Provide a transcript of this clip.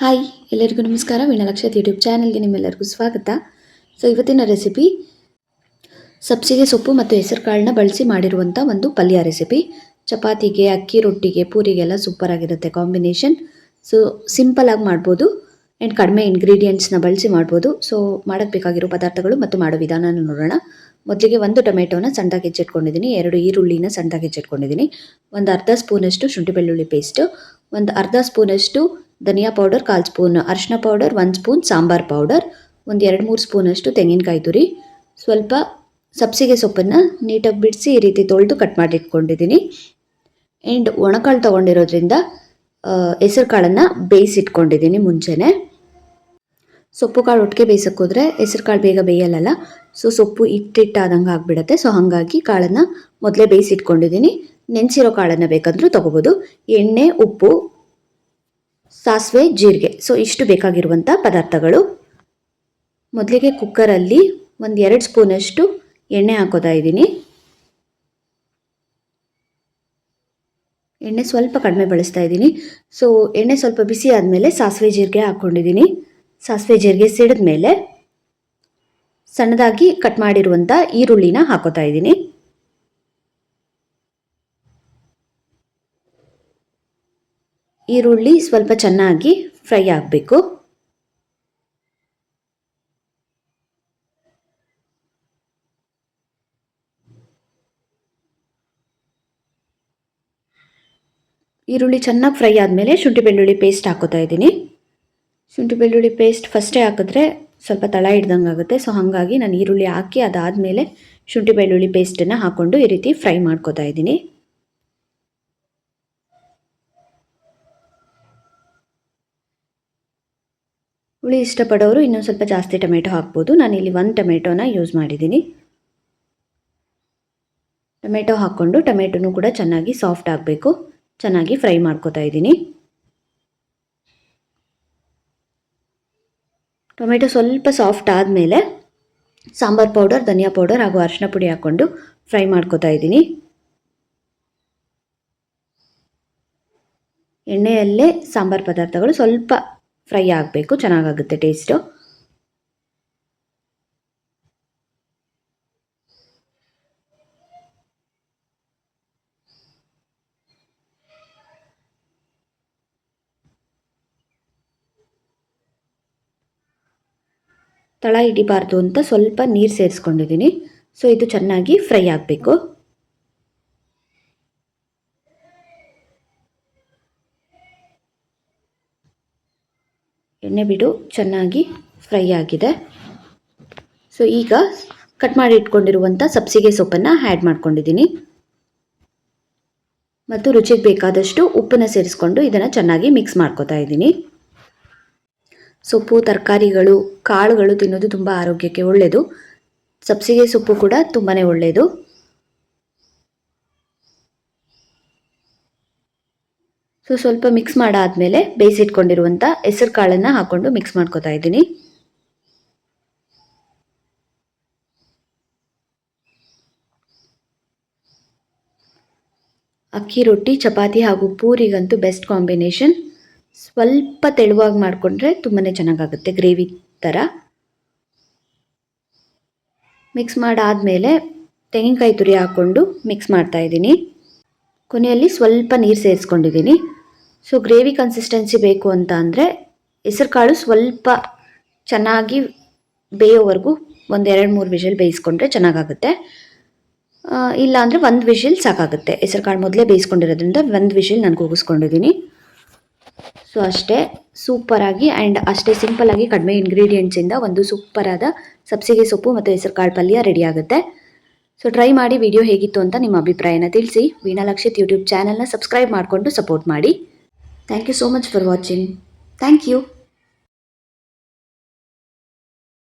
Hi, ಎಲ್ಲರಿಗೂ ನಮಸ್ಕಾರ. ವೀಣಾಲಕ್ಷತ್ YouTube ಚಾನಲ್ಗೆ ನಿಮ್ಮೆಲ್ಲರಿಗೂ ಸ್ವಾಗತ. ಸೊ ಇವತ್ತಿನ ರೆಸಿಪಿ ಸಬ್ಸಿಗೆ ಸೊಪ್ಪು ಮತ್ತು ಹೆಸರು ಕಾಳನ್ನ ಬಳಸಿ ಮಾಡಿರುವಂಥ ಒಂದು ಪಲ್ಯ ರೆಸಿಪಿ ಚಪಾತಿಗೆ, ಅಕ್ಕಿ ರೊಟ್ಟಿಗೆ, ಪೂರಿಗೆಲ್ಲ ಸೂಪರ್ ಆಗಿರುತ್ತೆ ಕಾಂಬಿನೇಷನ್ ಸೊ ಸಿಂಪಲಾಗಿ ಮಾಡ್ಬೋದು ಆ್ಯಂಡ್ ಕಡಿಮೆ ಇಂಗ್ರೀಡಿಯೆಂಟ್ಸ್ನ ಬಳಸಿ ಮಾಡ್ಬೋದು. ಸೊ ಮಾಡೋಕ್ಕೆ ಬೇಕಾಗಿರೋ ಪದಾರ್ಥಗಳು ಮತ್ತು ಮಾಡೋ ವಿಧಾನ ನೋಡೋಣ. ಮೊದಲಿಗೆ ಒಂದು ಟೊಮೆಟೊನ ಸಣ್ಣದಾಗಿ ಹೆಚ್ಚಿಟ್ಕೊಂಡಿದ್ದೀನಿ. ಎರಡು ಈರುಳ್ಳಿನ ಸಣ್ಣದಾಗಿ ಹೆಚ್ಚಿಟ್ಕೊಂಡಿದ್ದೀನಿ. ಒಂದು ಅರ್ಧ ಸ್ಪೂನಷ್ಟು ಶುಂಠಿ ಬೆಳ್ಳುಳ್ಳಿ ಪೇಸ್ಟು ಒಂದು ಅರ್ಧ ಸ್ಪೂನಷ್ಟು ಧನಿಯಾ ಪೌಡರ್, ಕಾಲು ಸ್ಪೂನ್ ಅರಿಶಿನ ಪೌಡರ್, ಒಂದು ಸ್ಪೂನ್ ಸಾಂಬಾರ್ ಪೌಡರ್, ಒಂದು ಎರಡು ಮೂರು ಸ್ಪೂನಷ್ಟು ತೆಂಗಿನಕಾಯಿ ತುರಿ. ಸ್ವಲ್ಪ ಸಬ್ಸಿಗೆ ಸೊಪ್ಪನ್ನು ನೀಟಾಗಿ ಬಿಡಿಸಿ ಈ ರೀತಿ ತೊಳೆದು ಕಟ್ ಮಾಡಿ ಇಟ್ಕೊಂಡಿದ್ದೀನಿ ಆ್ಯಂಡ್ ಒಣಕಾಳು ತೊಗೊಂಡಿರೋದ್ರಿಂದ ಹೆಸರು ಕಾಳನ್ನು ಬೇಯಿಸಿಟ್ಕೊಂಡಿದ್ದೀನಿ ಮುಂಚೆನೇ. ಸೊಪ್ಪು ಕಾಳು ಒಟ್ಟಿಗೆ ಬೇಯಿಸೋಕ್ಕೋದ್ರೆ ಹೆಸರು ಕಾಳು ಬೇಗ ಬೇಯಲ್ಲ ಸೊ ಸೊಪ್ಪು ಇಟ್ಟಿಟ್ಟಾದಂಗೆ ಆಗಿಬಿಡುತ್ತೆ. ಸೊ ಹಾಗಾಗಿ ಕಾಳನ್ನು ಮೊದಲೇ ಬೇಯಿಸಿಟ್ಕೊಂಡಿದ್ದೀನಿ. ನೆನೆಸಿರೋ ಕಾಳನ್ನು ಬೇಕಾದರೂ ತೊಗೋಬೋದು. ಎಣ್ಣೆ, ಉಪ್ಪು ಸಾಸಿವೆ, ಜೀರಿಗೆ. ಸೊ ಇಷ್ಟು ಬೇಕಾಗಿರುವಂಥ ಪದಾರ್ಥಗಳು. ಮೊದಲಿಗೆ ಕುಕ್ಕರಲ್ಲಿ ಒಂದು ಎರಡು ಸ್ಪೂನಷ್ಟು ಎಣ್ಣೆ ಹಾಕೋತಾ ಇದ್ದೀನಿ. ಎಣ್ಣೆ ಸ್ವಲ್ಪ ಕಡಿಮೆ ಬಳಸ್ತಾ ಇದ್ದೀನಿ. ಸೊ ಎಣ್ಣೆ ಸ್ವಲ್ಪ ಬಿಸಿ ಆದಮೇಲೆ ಸಾಸಿವೆ, ಜೀರಿಗೆ ಹಾಕ್ಕೊಂಡಿದ್ದೀನಿ ಸಾಸಿವೆ, ಜೀರಿಗೆ ಸಿಡಿದ ಮೇಲೆ ಸಣ್ಣದಾಗಿ ಕಟ್ ಮಾಡಿರುವಂಥ ಈರುಳ್ಳಿನ ಹಾಕೋತಾ ಇದ್ದೀನಿ. ಈರುಳ್ಳಿ ಸ್ವಲ್ಪ ಚೆನ್ನಾಗಿ ಫ್ರೈ ಆಗಬೇಕು. ಈರುಳ್ಳಿ ಚೆನ್ನಾಗಿ ಫ್ರೈ ಆದಮೇಲೆ ಶುಂಠಿ ಬೆಳ್ಳುಳ್ಳಿ ಪೇಸ್ಟ್ ಹಾಕೋತಾ ಇದ್ದೀನಿ. ಶುಂಠಿ ಬೆಳ್ಳುಳ್ಳಿ ಪೇಸ್ಟ್ ಫಸ್ಟೇ ಹಾಕಿದ್ರೆ ಸ್ವಲ್ಪ ತಳ ಹಿಡ್ದಂಗೆ ಆಗುತ್ತೆ. ಸೊ ಹಾಗಾಗಿ ನಾನು ಈರುಳ್ಳಿ ಹಾಕಿ ಅದಾದಮೇಲೆ ಶುಂಠಿ ಬೆಳ್ಳುಳ್ಳಿ ಪೇಸ್ಟನ್ನು ಹಾಕ್ಕೊಂಡು ಈ ರೀತಿ ಫ್ರೈ ಮಾಡ್ಕೋತಾ ಇದ್ದೀನಿ. ಹುಳಿ ಇಷ್ಟಪಡೋರು ಇನ್ನೊಂದು ಸ್ವಲ್ಪ ಜಾಸ್ತಿ ಟೊಮೆಟೊ ಹಾಕ್ಬೋದು. ನಾನಿಲ್ಲಿ ಒಂದು ಟೊಮೆಟೊನ ಯೂಸ್ ಮಾಡಿದ್ದೀನಿ. ಟೊಮೆಟೊ ಹಾಕ್ಕೊಂಡು ಟೊಮೆಟೊನೂ ಕೂಡ ಚೆನ್ನಾಗಿ ಸಾಫ್ಟ್ ಆಗಬೇಕು. ಚೆನ್ನಾಗಿ ಫ್ರೈ ಮಾಡ್ಕೋತಾ ಇದ್ದೀನಿ. ಟೊಮೆಟೊ ಸ್ವಲ್ಪ ಸಾಫ್ಟ್ ಆದಮೇಲೆ ಸಾಂಬಾರ್ ಪೌಡರ್, ಧನಿಯಾ ಪೌಡರ್ ಹಾಗೂ ಅರಿಶಿನ ಪುಡಿ ಹಾಕ್ಕೊಂಡು ಫ್ರೈ ಮಾಡ್ಕೋತಾ ಇದ್ದೀನಿ. ಎಣ್ಣೆಯಲ್ಲೇ ಸಾಂಬಾರು ಪದಾರ್ಥಗಳು ಸ್ವಲ್ಪ ಫ್ರೈ ಆಗಬೇಕು, ಚೆನ್ನಾಗಾಗುತ್ತೆ ಟೇಸ್ಟು. ತಳ ಹಿಡಿಬಾರ್ದು ಅಂತ ಸ್ವಲ್ಪ ನೀರು ಸೇರಿಸ್ಕೊಂಡಿದ್ದೀನಿ. ಸೊ ಇದು ಚೆನ್ನಾಗಿ ಫ್ರೈ ಆಗಬೇಕು. ಎಣ್ಣೆ ಬಿಡು, ಚೆನ್ನಾಗಿ ಫ್ರೈ ಆಗಿದೆ. ಸೊ ಈಗ ಕಟ್ ಮಾಡಿ ಇಟ್ಕೊಂಡಿರುವಂಥ ಸಬ್ಸಿಗೆ ಸೊಪ್ಪನ್ನು ಆ್ಯಡ್ ಮಾಡ್ಕೊಂಡಿದ್ದೀನಿ. ಮತ್ತು ರುಚಿಗೆ ಬೇಕಾದಷ್ಟು ಉಪ್ಪನ್ನು ಸೇರಿಸ್ಕೊಂಡು ಇದನ್ನು ಚೆನ್ನಾಗಿ ಮಿಕ್ಸ್ ಮಾಡ್ಕೋತಾ ಇದ್ದೀನಿ. ಸೊಪ್ಪು, ತರಕಾರಿಗಳು, ಕಾಳುಗಳು ತಿನ್ನೋದು ತುಂಬ ಆರೋಗ್ಯಕ್ಕೆ ಒಳ್ಳೆಯದು ಸಬ್ಸಿಗೆ ಸೊಪ್ಪು ಕೂಡ ತುಂಬಾ ಒಳ್ಳೆಯದು ಸೊ ಸ್ವಲ್ಪ ಮಿಕ್ಸ್ ಮಾಡಾದಮೇಲೆ ಬೇಯಿಸಿಟ್ಕೊಂಡಿರುವಂಥ ಹೆಸರು ಕಾಳನ್ನು ಹಾಕ್ಕೊಂಡು ಮಿಕ್ಸ್ ಮಾಡ್ಕೋತಾ ಇದ್ದೀನಿ. ಅಕ್ಕಿ ರೊಟ್ಟಿ, ಚಪಾತಿ ಹಾಗೂ ಪೂರಿಗಂತೂ ಬೆಸ್ಟ್ ಕಾಂಬಿನೇಷನ್ ಸ್ವಲ್ಪ ತೆಳುವಾಗಿ ಮಾಡಿಕೊಂಡ್ರೆ ತುಂಬಾ ಚೆನ್ನಾಗಾಗುತ್ತೆ ಗ್ರೇವಿ ಥರ ಮಿಕ್ಸ್ ಮಾಡಾದಮೇಲೆ ತೆಂಗಿನಕಾಯಿ ತುರಿ ಹಾಕ್ಕೊಂಡು ಮಿಕ್ಸ್ ಮಾಡ್ತಾಯಿದ್ದೀನಿ ಕೊನೆಯಲ್ಲಿ ಸ್ವಲ್ಪ ನೀರು ಸೇರಿಸ್ಕೊಂಡಿದ್ದೀನಿ. ಸೊ ಗ್ರೇವಿ ಕನ್ಸಿಸ್ಟೆನ್ಸಿ ಬೇಕು ಅಂತ ಅಂದರೆ ಹೆಸರು ಕಾಳು ಸ್ವಲ್ಪ ಚೆನ್ನಾಗಿ ಬೇಯೋವರೆಗೂ ಒಂದು ಎರಡು ಮೂರು ವಿಷಲ್ ಬೇಯಿಸ್ಕೊಂಡ್ರೆ ಚೆನ್ನಾಗಾಗುತ್ತೆ. ಇಲ್ಲ ಅಂದರೆ ಒಂದು ವಿಷಲ್ ಸಾಕಾಗುತ್ತೆ. ಹೆಸರು ಕಾಳು ಮೊದಲೇ ಬೇಯಿಸ್ಕೊಂಡಿರೋದ್ರಿಂದ ಒಂದು ವಿಷಲ್ ನಾನು ಕೂಗಿಸ್ಕೊಂಡಿದ್ದೀನಿ. ಸೊ ಅಷ್ಟೇ ಸೂಪರಾಗಿ ಆ್ಯಂಡ್ ಅಷ್ಟೇ ಸಿಂಪಲ್ಲಾಗಿ ಕಡಿಮೆ ಇಂಗ್ರೀಡಿಯೆಂಟ್ಸಿಂದ ಒಂದು ಸೂಪರಾದ ಸಬ್ಸಿಗೆ ಸೊಪ್ಪು ಮತ್ತು ಹೆಸರು ಕಾಳು ಪಲ್ಯ ರೆಡಿ ಆಗುತ್ತೆ. ಸೊ ಟ್ರೈ ಮಾಡಿ ವಿಡಿಯೋ ಹೇಗಿತ್ತು ಅಂತ ನಿಮ್ಮ ಅಭಿಪ್ರಾಯನ ತಿಳಿಸಿ. ವೀಣಾಲಕ್ಷಿತ್ ಯೂಟ್ಯೂಬ್ ಚಾನಲ್ನ ಸಬ್ಸ್ಕ್ರೈಬ್ ಮಾಡಿಕೊಂಡು ಸಪೋರ್ಟ್ ಮಾಡಿ. Thank you so much for watching thank you